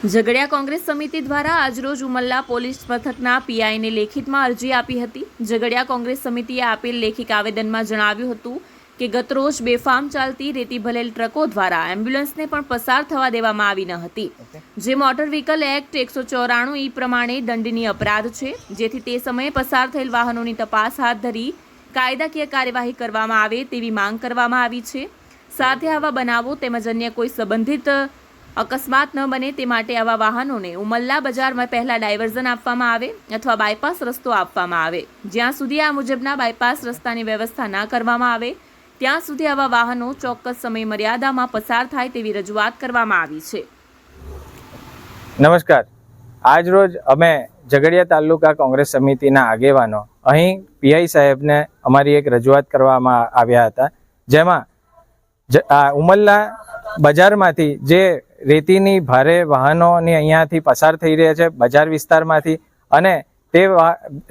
ઝઘડિયા કોંગ્રેસ સમિતિ દ્વારા આજરોજ ઉમલ્લા પોલીસ મથકના પીઆઈને લેખિતમાં અરજી આપી હતી. ઝઘડિયા કોંગ્રેસ સમિતિએ આપેલ લેખિત આવેદનમાં જણાવ્યું હતું કે, ગતરોજ બેફામ ચાલતી રેતી ભલેલ ટ્રકો દ્વારા એમ્બ્યુલન્સને પણ પસાર થવા દેવામાં આવી ન હતી. જે મોટર વ્હીકલ એક્ટ એકસો ચોરાણું ઈ પ્રમાણે દંડનીય અપરાધ છે, જેથી તે સમયે પસાર થયેલ વાહનોની તપાસ હાથ ધરી કાયદાકીય કાર્યવાહી કરવામાં આવે તેવી માંગ કરવામાં આવી છે. સાથે આવા બનાવો તેમજ અન્ય કોઈ સંબંધિત અકસ્માત ન બને તે માટે આવા વાહનોને ઉમલ્લા બજારમાં પહેલાં ડાયવર્ઝન આપવામાં આવે અથવા બાયપાસ રસ્તો આપવામાં આવે. જ્યાં સુધી આ મુજબના બાયપાસ રસ્તાની વ્યવસ્થા ના કરવામાં આવે, ત્યાં સુધી આવા વાહનો ચોક્કસ સમય મર્યાદામાં પસાર થાય તેવી રજૂઆત કરવામાં આવી છે. નમસ્કાર. આજ રોજ અમે ઝઘડિયા તાલુકા કોંગ્રેસ સમિતિના આગેવાનો. અહીં પીઆઈ સાહેબને અમારી એક રજૂઆત કરવામાં આવ્યા હતા. જેમાં ઉમલ્લા બજારમાંથી જે રેતીની ભારે વાહનોની અહીંયાથી પસાર થઈ રહ્યા છે બજાર વિસ્તારમાંથી. અને તે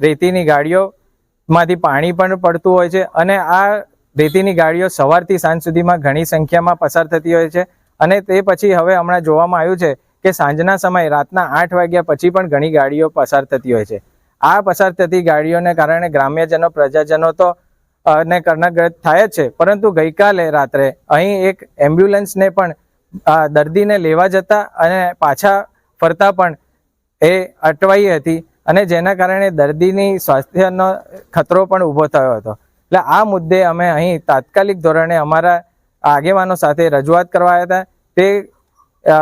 રેતીની ગાડીઓમાંથી પાણી પણ પડતું હોય છે અને આ રેતીની ગાડીઓ સવારથી સાંજ સુધીમાં ઘણી સંખ્યામાં પસાર થતી હોય છે. અને તે પછી હવે હમણાં જોવામાં આવ્યું છે કે સાંજના સમયે રાતના આઠ વાગ્યા પછી પણ ઘણી ગાડીઓ પસાર થતી હોય છે. આ પસાર થતી ગાડીઓને કારણે ગ્રામ્યજનો, પ્રજાજનો તો અને કર્ણગ્રસ્ત થાય જ છે. પરંતુ ગઈકાલે રાત્રે અહીં એક એમ્બ્યુલન્સને પણ દર્દીને લેવા જતા અને પાછા ફરતા પણ એ અટવાઈ હતી અને જેના કારણે દર્દીની સ્વાસ્થ્યનો ખતરો પણ ઊભો થયો હતો. એટલે આ મુદ્દે અમે અહીં તાત્કાલિક ધોરણે અમારા આગેવાનો સાથે રજૂઆત કરવા હતા. તે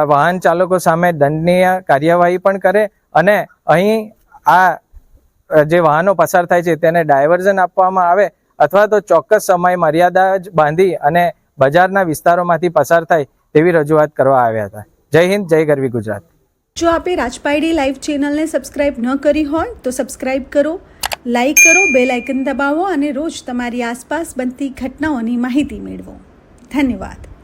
વાહન ચાલકો સામે દંડનીય કાર્યવાહી પણ કરે અને અહીં આ જે વાહનો પસાર થાય છે તેને ડાયવર્ઝન આપવામાં આવે અથવા તો ચોક્કસ સમય મર્યાદા જ બાંધી અને બજારના વિસ્તારોમાંથી પસાર થાય તેવી રજૂઆત કરવા આવ્યા હતા. જય હિન્દ, જય ગરવી ગુજરાત. જો આપે રાજપાયડી લાઈવ ચેનલને સબસ્ક્રાઇબ ન કરી હોય, તો સબસ્ક્રાઇબ કરો, લાઈક કરો, બેલ આઇકન દબાવો અને રોજ તમારી આસપાસ બનતી ઘટનાઓની માહિતી મેળવો. ધન્યવાદ.